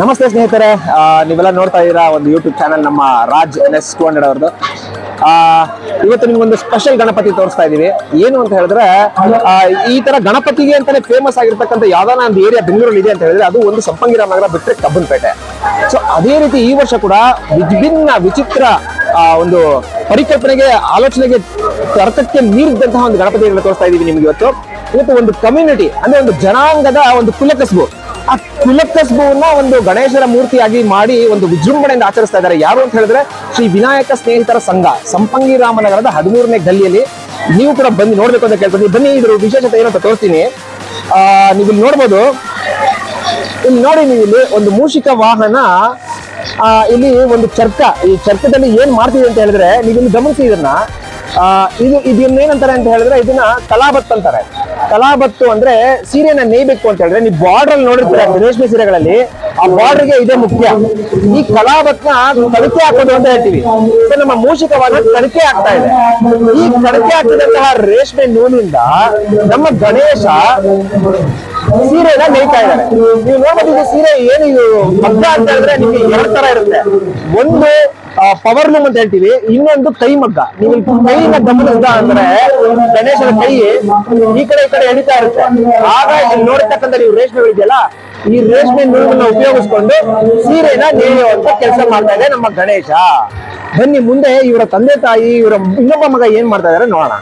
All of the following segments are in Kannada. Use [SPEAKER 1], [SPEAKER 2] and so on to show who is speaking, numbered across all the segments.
[SPEAKER 1] ನಮಸ್ತೆ ಸ್ನೇಹಿತರೆ. ನೀವೆಲ್ಲ ನೋಡ್ತಾ ಇದ್ದೀರಾ ಒಂದು ಯೂಟ್ಯೂಬ್ ಚಾನಲ್ ನಮ್ಮ Raj N S two hundred ಅವ್ರದ್ದು ಇವತ್ತು ನಿಮ್ಗೊಂದು ಸ್ಪೆಷಲ್ ಗಣಪತಿ ತೋರಿಸ್ತಾ ಇದೀವಿ ಏನು ಅಂತ ಹೇಳಿದ್ರೆ ಈ ತರ ಗಣಪತಿಗೆ ಅಂತಾನೆ ಫೇಮಸ್ ಆಗಿರ್ತಕ್ಕಂಥ ಯಾವ್ದಾನ ಒಂದು ಏರಿಯಾ ಬೆಂಗಳೂರಲ್ಲಿ ಇದೆ ಅಂತ ಹೇಳಿದ್ರೆ, ಅದು ಒಂದು ಸಂಪಂಗಿರಾಮ ನಗರ ಬಿಟ್ಟರೆ ಕಬ್ಬನ್ಪೇಟೆ. ಸೊ ಅದೇ ರೀತಿ ಈ ವರ್ಷ ಕೂಡ ವಿಭಿನ್ನ ವಿಚಿತ್ರ ಒಂದು ಪರಿಕಲ್ಪನೆಗೆ, ಆಲೋಚನೆಗೆ ತರ್ಕಕ್ಕೆ ಮೀರಿದಂತಹ ಒಂದು ಗಣಪತಿಗಳನ್ನ ತೋರಿಸ್ತಾ ಇದೀವಿ ನಿಮ್ಗೆ ಇವತ್ತು. ಇವತ್ತು ಒಂದು ಕಮ್ಯುನಿಟಿ ಅಂದ್ರೆ ಒಂದು ಜನಾಂಗದ ಒಂದು ಕುಲಕಸ್ಬು. ಆ ಕುಲಕಸ್ಬುವನ್ನ ಒಂದು ಗಣೇಶರ ಮೂರ್ತಿಯಾಗಿ ಮಾಡಿ ಒಂದು ವಿಜೃಂಭಣೆಯಿಂದ ಆಚರಿಸ್ತಾ ಇದ್ದಾರೆ. ಯಾರು ಅಂತ ಹೇಳಿದ್ರೆ ಶ್ರೀ ವಿನಾಯಕ ಸ್ನೇಹಿತರ ಸಂಘ ಸಂಪಂಗಿ ರಾಮನಗರದ ಹದಿಮೂರನೇ ಗಲ್ಲಿಯಲ್ಲಿ. ನೀವು ಕೂಡ ಬಂದು ನೋಡ್ಬೇಕು ಅಂತ ಕೇಳ್ತೀನಿ ಬನ್ನಿ ಇದ್ರ ವಿಶೇಷತೆ ಏನಂತ ತೋರಿಸ್ತೀನಿ. ಆ ನೀವು ಇಲ್ಲಿ ನೋಡ್ಬೋದು. ಇಲ್ಲಿ ನೋಡಿ ನೀವು ಇಲ್ಲಿ ಒಂದು ಮೂಷಿಕ ವಾಹನ ಆ, ಇಲ್ಲಿ ಒಂದು ಚರ್ಕ. ಈ ಚರ್ಕದಲ್ಲಿ ಏನ್ ಮಾಡ್ತೀವಿ ಅಂತ ಹೇಳಿದ್ರೆ ನೀವು ಇಲ್ಲಿ ಗಮನಿಸಿ ಇದನ್ನ. ಆ, ಇದು ಇದನ್ನ ಏನಂತಾರೆ ಅಂತ ಹೇಳಿದ್ರೆ ಇದನ್ನ ಕಲಾಬತ್ ಅಂತಾರೆ. ಕಲಾಬತ್ತು ಅಂದ್ರೆ ಸೀರೆನ ನೇಯ್ಬೇಕು ಅಂತ ಹೇಳಿದ್ರೆ, ನೀವು ಬಾರ್ಡರ್ ಅಲ್ಲಿ ನೋಡಿರ್ತೀರ ರೇಷ್ಮೆ ಸೀರೆಗಳಲ್ಲಿ, ಆ ಬಾರ್ಡರ್ಗೆ ಇದೇ ಮುಖ್ಯ. ಈ ಕಲಾಬತ್ನ ಕಡಿಕೆ ಹಾಕೋದು ಅಂತ ಹೇಳ್ತೀವಿ. ನಮ್ಮ ಮೂಷಿಕವಾದ ಕಡಿಕೆ ಆಗ್ತಾ ಇದೆ. ಈ ಕಡಿಕೆ ಆಗ್ತಿದಂತಹ ರೇಷ್ಮೆ ನೂಲಿಂದ ನಮ್ಮ ಗಣೇಶ ಸೀರೆನ ನೇಯ್ತಾ ಇದ್ದಾರೆ. ನೀವು ನೋಡೋದಿದ್ರೆ ಸೀರೆ ಏನು, ಇದು ಮಗ್ಗ ಅಂತ ಹೇಳಿದ್ರೆ ನಿಮ್ಗೆ ಎರಡ್ ತರ ಇರುತ್ತೆ. ಒಂದು ಪವರ್ ಲೂಮ್ ಅಂತ ಹೇಳ್ತೀವಿ. ಇನ್ನೊಂದು ಕೈ ಮಗ್ಗ. ನೀವು ಕೈನ ಗಮನಿಸಿದ ಅಂದ್ರೆ ಗಣೇಶನ ಕೈ ಈ ಕಡೆ ಈ ಕಡೆ ಎಳಿತಾ ಇರುತ್ತೆ. ಆಗ ಇಲ್ಲಿ ನೋಡ್ತಕ್ಕಂಥ ನೀವು ರೇಷ್ಮೆಗಳಿದೆಯಲ್ಲ, ಈ ರೇಷ್ಮೆ ನೂಲನ್ನ ಉಪಯೋಗಿಸ್ಕೊಂಡು ಸೀರೆನ ನೇಯುವಂತ ಕೆಲಸ ಮಾಡ್ತಾ ಇದೆ ನಮ್ಮ ಗಣೇಶ. ಬನ್ನಿ, ಮುಂದೆ ಇವರ ತಂದೆ ತಾಯಿ, ಇವರ ಇನ್ನೊಬ್ಬ ಮಗ ಏನ್ ಮಾಡ್ತಾ ಇದಾರೆ ನೋಡೋಣ.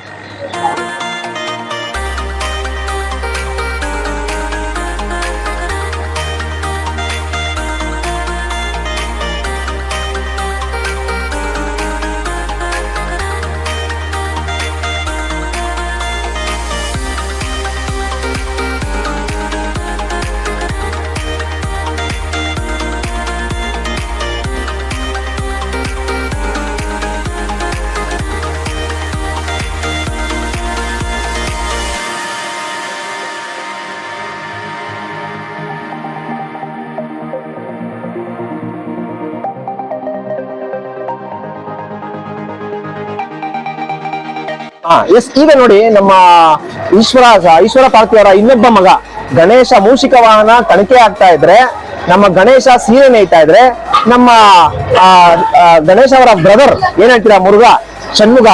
[SPEAKER 1] ಎಸ್, ಈಗ ನೋಡಿ ನಮ್ಮ ಈಶ್ವರ ಈಶ್ವರ ಪಾರ್ಥಿಯವರ ಇನ್ನೊಬ್ಬ ಮಗ. ಗಣೇಶ ಮೂಷಿಕ ವಾಹನ ತನಿಖೆ ಆಗ್ತಾ ಇದ್ರೆ, ನಮ್ಮ ಗಣೇಶ ಸೀರೆ ನೇಯ್ತಾ ಇದ್ರೆ, ನಮ್ಮ ಗಣೇಶ ಅವರ ಬ್ರದರ್ ಏನ್ ಹೇಳ್ತೀರಾ ಮುರುಘ? ಷಣ್ಮುಗ,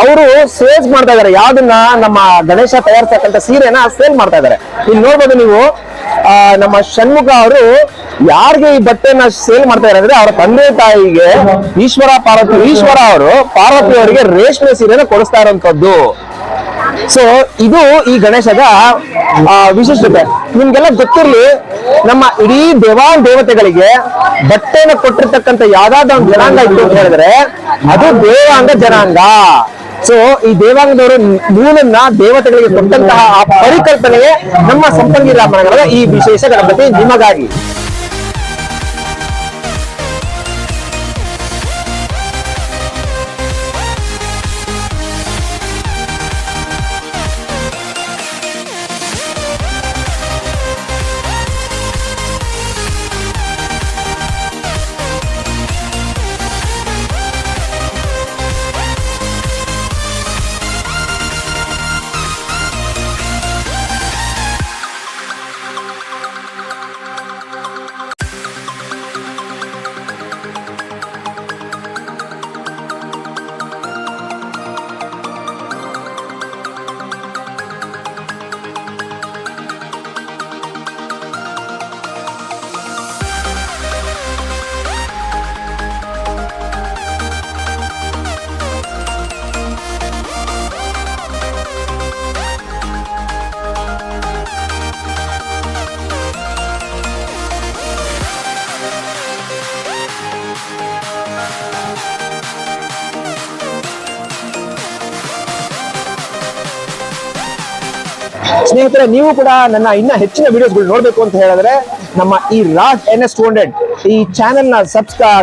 [SPEAKER 1] ಅವರು ಸೇಲ್ಸ್ ಮಾಡ್ತಾ ಇದಾರೆ. ಯಾವ್ದನ್ನ ನಮ್ಮ ಗಣೇಶ ತಯಾರಿಸ್ತಕ್ಕಂಥ ಸೀರೆನ ಸೇಲ್ ಮಾಡ್ತಾ ಇದಾರೆ. ಇಲ್ಲಿ ನೋಡ್ಬೋದು ನೀವು ನಮ್ಮ ಷಣ್ಮುಗ ಅವರು ಯಾರಿಗೆ ಈ ಬಟ್ಟೆನ ಸೇಲ್ ಮಾಡ್ತಾ ಇದ್ದಾರೆ ಅವರ ತಂದೆ ತಾಯಿಗೆ ಈಶ್ವರ ಪಾರ್ವತಿ, ಈಶ್ವರ ಅವರು ಪಾರ್ವತಿ ಅವರಿಗೆ ರೇಷ್ಮೆ ಸೀರೆನ ಕೊಡಿಸ್ತಾ ಇರೋಂಥದ್ದು. ಸೊ ಇದು ಈ ಗಣೇಶದ ವಿಶಿಷ್ಟತೆ. ನಿಮ್ಗೆಲ್ಲ ಗೊತ್ತಿರ್ಲಿ, ನಮ್ಮ ಇಡೀ ದೇವಾನ್ ದೇವತೆಗಳಿಗೆ ಬಟ್ಟೆನ ಕೊಟ್ಟಿರ್ತಕ್ಕಂಥ ಯಾವ್ದಾದ ಒಂದು ಜನಾಂಗ ಇತ್ತು ಅಂತ ಹೇಳಿದ್ರೆ, ಅದು ದೇವಾಂಗ ಜನಾಂಗ. ಸೊ ಈ ದೇವಾಂಗದವರು ನೂಲನ್ನ ದೇವತೆಗಳಿಗೆ ಕೊಟ್ಟಂತಹ ಆ ಪರಿಕಲ್ಪನೆಯೇ ನಮ್ಮ ಸಂಪಂಗಿ ರಾಮನಗರದ ಈ ವಿಶೇಷ ಗಣಪತಿ ನಿಮಗಾಗಿ. ಸ್ನೇಹಿತರೆ, ನೀವು ಕೂಡ ನನ್ನ ಇನ್ನ ಹೆಚ್ಚಿನ ವಿಡಿಯೋಸ್ಗಳು ನೋಡಬೇಕು ಅಂತ ಹೇಳಿದ್ರೆ ನಮ್ಮ ಈ Raj N S two hundred, ಈ ಚಾನೆಲ್ನ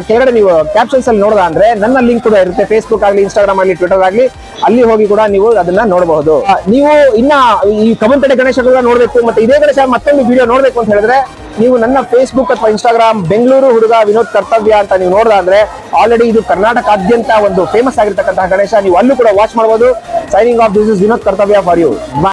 [SPEAKER 1] ಕೆಳಗಡೆ ನೀವು ಕ್ಯಾಪ್ಷನ್ಸ್ ಅಲ್ಲಿ ನೋಡೋದ ಅಂದ್ರೆ ನನ್ನ ಲಿಂಕ್ ಕೂಡ ಇರುತ್ತೆ. ಫೇಸ್ಬುಕ್ ಆಗಲಿ ಇನ್ಸ್ಟಾಗ್ರಾಮ್ ಆಗಲಿ ಟ್ವಿಟರ್ ಆಗಲಿ, ಅಲ್ಲಿ ಹೋಗಿ ಕೂಡ ನೀವು ಅದನ್ನ ನೋಡಬಹುದು. ನೀವು ಇನ್ನ ಈ ಕಮಂತಡೆ ಗಣೇಶ ನೋಡ್ಬೇಕು, ಮತ್ತೆ ಇದೇ ಗಣೇಶ ಮತ್ತೊಂದು ವಿಡಿಯೋ ನೋಡಬೇಕು ಅಂತ ಹೇಳಿದ್ರೆ ನೀವು ನನ್ನ ಫೇಸ್ಬುಕ್ ಅಥವಾ ಇನ್ಸ್ಟಾಗ್ರಾಮ್ ಬೆಂಗಳೂರು ಹುಡುಗ ವಿನೋದ್ ಕರ್ತವ್ಯ ಅಂತ ನೀವು ನೋಡಿದ ಅಂದ್ರೆ ಆಲ್ರೆಡಿ ಇದು ಕರ್ನಾಟಕಾದ್ಯಂತ ಒಂದು ಫೇಮಸ್ ಆಗಿರ್ತಕ್ಕಂತಹ ಗಣೇಶ. ನೀವು ಅಲ್ಲೂ ಕೂಡ ವಾಚ್ ಮಾಡಬಹುದು signing off this is Vinod Kartavya for you